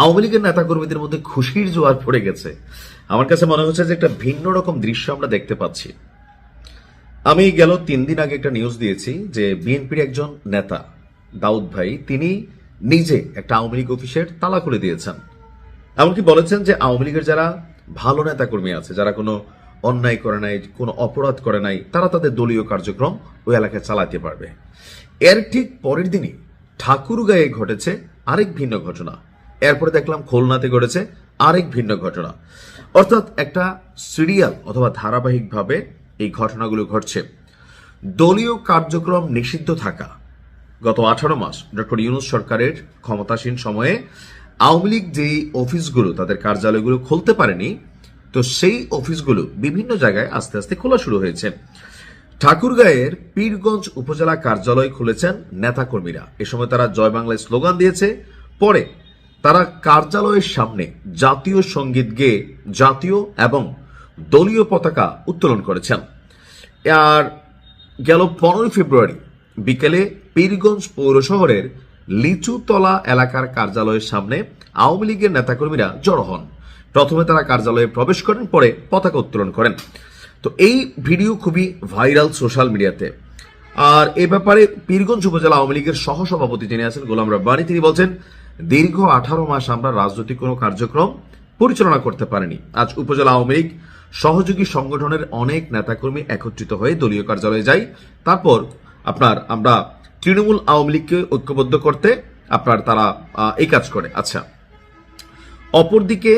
আওয়ামী লীগের নেতাকর্মীদের মধ্যে খুশির জোয়ার পড়ে গেছে। আমার কাছে মনে হচ্ছে যে একটা ভিন্ন রকম দৃশ্য আমরা দেখতে পাচ্ছি। আমি গেল তিন দিন আগে একটা নিউজ দিয়েছি যে বিএনপির একজন নেতা, দাউদ ভাই, তিনি নিজে একটা আওয়ামী লীগ অফিসের তালা খুলে দিয়েছেন। এমনকি বলেছেন যে আওয়ামী লীগের যারা ভালো নেতাকর্মী আছে, যারা কোনো অন্যায় করে নাই, কোনো অপরাধ করে নাই, তারা তাদের দলীয় কার্যক্রম ওই এলাকায় চালাতে পারবে। এর ঠিক পরের দিনই ঠাকুরগাঁয়ে ঘটেছে আরেক ভিন্ন ঘটনা। এরপরে দেখলাম খুলনাতে ঘটেছে আরেক ভিন্ন ঘটনা। অর্থাৎ একটা সিরিয়াল অথবা ধারাবাহিকভাবে এই ঘটনাগুলো ঘটছে। দলীয় কার্যক্রম নিষিদ্ধ থাকা। গত আঠারো মাস ডক্টর ইউনুস সরকারের ক্ষমতাসীন সময়ে আওয়ামী লীগ যেই অফিসগুলো, তাদের কার্যালয়গুলো খুলতে পারেনি, তো সেই অফিসগুলো বিভিন্ন জায়গায় আস্তে আস্তে খোলা শুরু হয়েছে। ঠাকুরগাঁয়ের পীরগঞ্জ উপজেলা কার্যালয় খুলেছেন নেতাকর্মীরা। এ সময় তারা জয় বাংলায় স্লোগান দিয়েছে, পরে তারা কার্যালয়ের সামনে জাতীয় সংগীত গেয়ে জাতীয় এবং দলীয় পতাকা উত্তোলন করেছেন। আর গেল পনেরোই ফেব্রুয়ারি বিকেলে পীরগঞ্জ পৌর শহরের লিচুতলা এলাকার কার্যালয়ের সামনে আওয়ামী লীগের নেতাকর্মীরা জড়ো হন। প্রথমে তারা কার্যালয়ে প্রবেশ করেন, পরে পতাকা উত্তোলন করেন। তো এই ভিডিও খুবই ভাইরাল সোশ্যাল মিডিয়াতে। আর এ ব্যাপারে পীরগঞ্জ উপজেলা আওয়ামী লীগের সহসভাপতি যিনি আছেন, গোলাম রব্বানি, তিনি বলছেন দীর্ঘ আঠারো মাস আমরা রাজনৈতিক কোনো কার্যক্রম পরিচালনা করতে পারিনি। আজ উপজেলা আওয়ামী লীগ সহযোগী সংগঠনের অনেক নেতাকর্মী একত্রিত হয়ে দলীয় কার্যালয়ে যাই। তারপর আপনার, আমরা তৃণমূল আওয়ামী লীগকে ঐক্যবদ্ধ করতে আপনার তারা এই কাজ করে। আচ্ছা অপরদিকে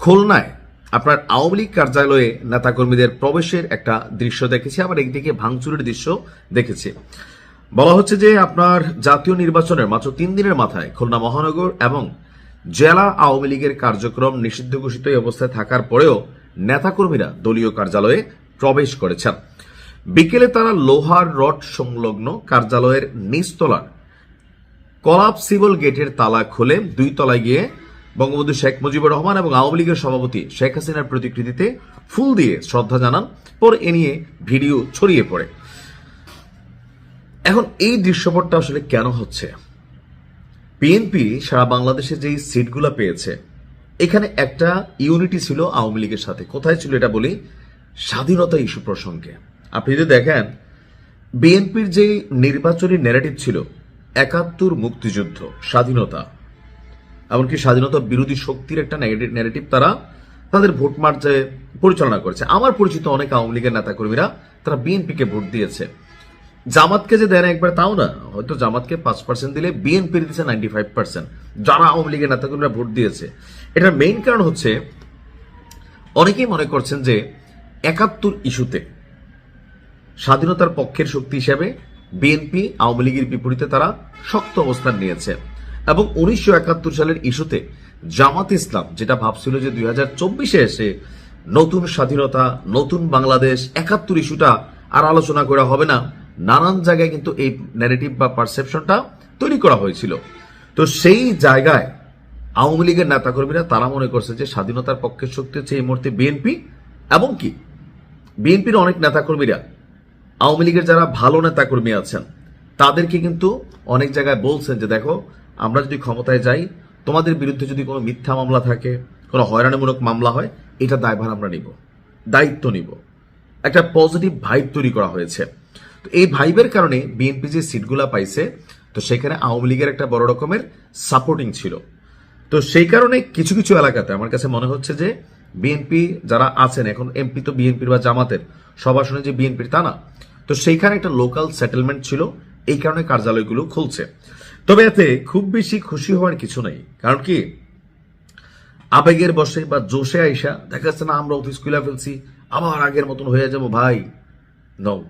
খুলনায় আপনার আওয়ামী লীগ কার্যালয়ে নেতাকর্মীদের প্রবেশের একটা দৃশ্য দেখেছি, আবার একদিকে ভাঙচুরের দৃশ্য দেখেছি। বলা হচ্ছে যে আপনার জাতীয় নির্বাচনের মাত্র তিন দিনের মাথায় খুলনা মহানগর এবং জেলা আওয়ামী লীগের কার্যক্রম নিষিদ্ধ ঘোষিত অবস্থায় থাকার পরেও নেতাকর্মীরা দলীয় কার্যালয়ে প্রবেশ করেছেন। বিকেলে তারা লোহার রড সংলগ্ন কার্যালয়ের নিচতলার কলাপসিবল গেটের তালা খুলে দুই তলায় গিয়ে বঙ্গবন্ধু শেখ মুজিবুর রহমান এবং আওয়ামী লীগের সভাপতি শেখ হাসিনার প্রতিকৃতিতে ফুল দিয়ে শ্রদ্ধা জানান। পর এ নিয়ে ভিডিও ছড়িয়ে পড়ে। এখন এই দৃশ্যপটটা আসলে কেন হচ্ছে? বিএনপি সারা বাংলাদেশে যেই সিটগুলো পেয়েছে, এখানে একটা ইউনিটি ছিল আওয়ামী লীগের সাথে। কোথায় ছিল এটা বলি? স্বাধীনতা ইস্যু প্রসঙ্গে। আপনি যদি দেখেন বিএনপির যে নির্বাচনী ন্যারেটিভ ছিল, একাত্তর মুক্তিযুদ্ধ, স্বাধীনতা, এমনকি স্বাধীনতা বিরোধী শক্তির একটা ন্যারেটিভ তারা তাদের ভোট মার্চে পরিচালনা করেছে। আমার পরিচিত অনেক আওয়ামী লীগের নেতাকর্মীরা তারা বিএনপিকে ভোট দিয়েছে। জামাতকে যে দেয় একবার, তাও না। হয়তো জামাতকে পাঁচ পার্সেন্ট দিলে বিএনপি দিচ্ছে নাইনটি ফাইভ পার্সেন্ট যারা আওয়ামী লীগের নেতাকর্মীরা ভোট দিয়েছে। এটার মেইন কারণ হচ্ছে, অনেকেই মনে করছেন যে একাত্তর ইস্যুতে স্বাধীনতার পক্ষের শক্তি হিসেবে বিএনপি আওয়ামী লীগের বিপরীতে তারা শক্ত অবস্থান নিয়েছে। এবং উনিশশো একাত্তর সালের ইস্যুতে জামাত ইসলাম, যেটা ভাবছিল যে দুই হাজার চব্বিশে এসে নতুন স্বাধীনতা, নতুন বাংলাদেশ, একাত্তর ইস্যুটা আর আলোচনা করা হবে না নানান জায়গায় কিন্তু এই ন্যারেটিভ বা পারসেপশনটা তৈরি করা হয়েছিল। তো সেই জায়গায় আওয়ামী লীগের নেতাকর্মীরা তারা মনে করছে যে স্বাধীনতার পক্ষের শক্তি হচ্ছে এই মুহূর্তে বিএনপি এবং কি? বিএনপির অনেক নেতাকর্মীরা, আওয়ামী লীগের যারা ভালো নেতাকর্মী আছেন, তাদেরকে কিন্তু অনেক জায়গায় বলছেন যে দেখো, আমরা যদি ক্ষমতায় যাই, তোমাদের বিরুদ্ধে যদি কোনো মিথ্যা মামলা থাকে, কোনো হয়রানিমূলক মামলা হয়, এটা দায়ভার আমরা নিব, দায়িত্ব নিব। একটা পজিটিভ ভাইব তৈরি করা হয়েছে। তো এই ভাইবের কারণে বিএনপি যে সিটগুলা পাইছে, তো সেখানে আওয়ামী লীগের একটা বড় রকমের সাপোর্টিং ছিল। তো সেই কারণে কিছু কিছু এলাকাতে আমার কাছে মনে হচ্ছে যে বিএনপি যারা আছেন, এখন এমপি তো বিএনপির বা জামাতের সব আসনে যে বিএনপির তা না। তো সেইখানে একটা লোকাল সেটেলমেন্ট ছিল, এই কারণে কার্যালয়গুলো খুলছে। তবে এতে খুব বেশি খুশি হওয়ার কিছু নেই, কারণ কি? আবেগের বসে বা জোশে আইসা, দেখা যাচ্ছে না আমরা অফিস খুলে ফেলছি আবার আগের মতন হয়ে যাব, ভাই। নও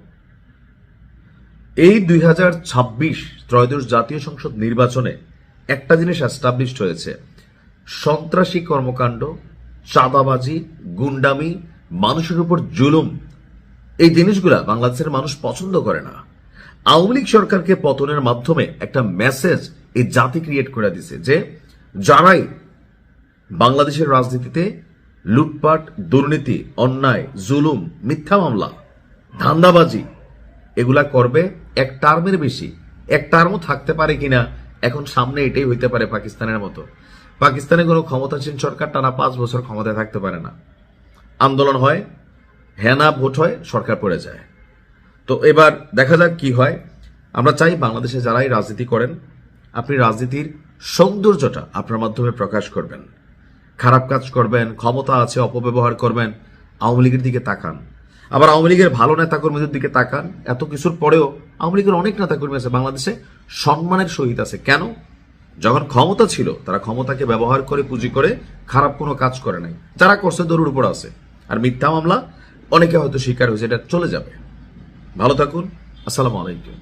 এই দুই হাজার ছাব্বিশ ত্রয়োদশ জাতীয় সংসদ নির্বাচনে একটা জিনিস অ্যাস্টাবলিশড হয়েছে। সন্ত্রাসী কর্মকাণ্ড, চাঁদাবাজি, গুন্ডামি, মানুষের উপর জুলুম, এই জিনিসগুলা বাংলাদেশের মানুষ পছন্দ করে না। আওয়ামী লীগ সরকারকে পতনের মাধ্যমে একটা মেসেজ এই জাতি ক্রিয়েট করে দিছে যে, যারাই বাংলাদেশের রাজনীতিতে লুটপাট, দুর্নীতি, অন্যায়, জুলুম, মিথ্যা মামলা, ধান্দাবাজি, এগুলা করবে এক টার্মের বেশি। এক টার্মও থাকতে পারে কিনা, এখন সামনে এটাই হইতে পারে পাকিস্তানের মতো। পাকিস্তানে কোনো ক্ষমতাসীন সরকার টানা পাঁচ বছর ক্ষমতায় থাকতে পারে না। আন্দোলন হয়, হেনা ভোট হয়, সরকার পড়ে যায়। তো এবার দেখা যাক কি হয়। আমরা চাই বাংলাদেশে যারাই রাজনীতি করেন, আপনি রাজনীতির সৌন্দর্যটা আপনার মাধ্যমে প্রকাশ করবেন। খারাপ কাজ করবেন, ক্ষমতা আছে, অপব্যবহার করবেন, আওয়ামী লীগের দিকে তাকান। আবার আওয়ামী লীগের ভালো নেতাকর্মীদের দিকে তাকান, এত কিছুর পরেও আওয়ামী লীগের অনেক নেতাকর্মী আছে, বাংলাদেশে সম্মানের সহিত আছে। কেন? যখন ক্ষমতা ছিল, তারা ক্ষমতাকে ব্যবহার করে, পুঁজি করে, খারাপ কোনো কাজ করে নাই। যারা করছে, দরুর উপর আছে। আর মিথ্যা মামলা, অনেকে হয়তো স্বীকার হয়েছে, এটা চলে যাবে। ভালো থাকুন, আসসালামু আলাইকুম।